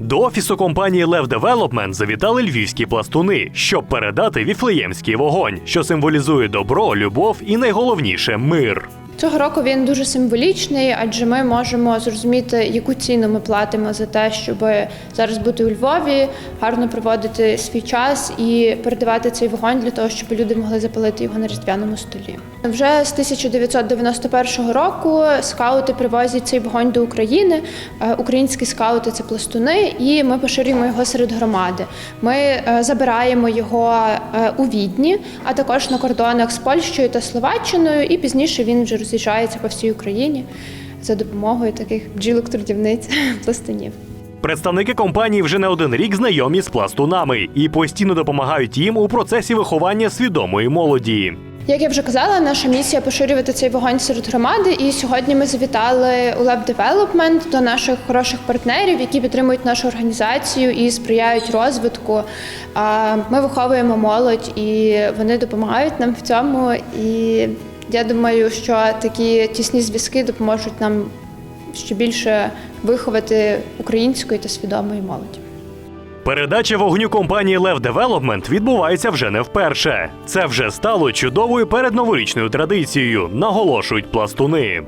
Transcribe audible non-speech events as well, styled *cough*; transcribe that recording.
До офісу компанії Лев Девелопмент завітали львівські пластуни, щоб передати віфлеємський вогонь, що символізує добро, любов і найголовніше мир. Цього року він дуже символічний, адже ми можемо зрозуміти, яку ціну ми платимо за те, щоб зараз бути у Львові, гарно проводити свій час і передавати цей вогонь для того, щоб люди могли запалити його на різдвяному столі. Вже з 1991 року скаути привозять цей вогонь до України. Е, Українські скаути це пластуни, і ми поширюємо його серед громади. Ми е, забираємо його е, у Відні, а також на кордонах з Польщею та Словаччиною, і пізніше він вже роз'їжджається по всій Україні за допомогою таких бджілок-трудівниць *laughs* пластунів. Представники компанії вже не один рік знайомі з пластунами і постійно допомагають їм у процесі виховання свідомої молоді. Як я вже казала, наша місія поширювати цей вогонь серед громади. І сьогодні ми завітали у Lab Development до наших хороших партнерів, які підтримують нашу організацію і сприяють розвитку. Ми виховуємо молодь, і вони допомагають нам в цьому. І я думаю, що такі тісні зв'язки допоможуть нам ще більше виховати української та свідомої молоді. Передача вогню компанії Лев Девелопмент відбувається вже не вперше. Це вже стало чудовою передноворічною традицією, наголошують пластуни.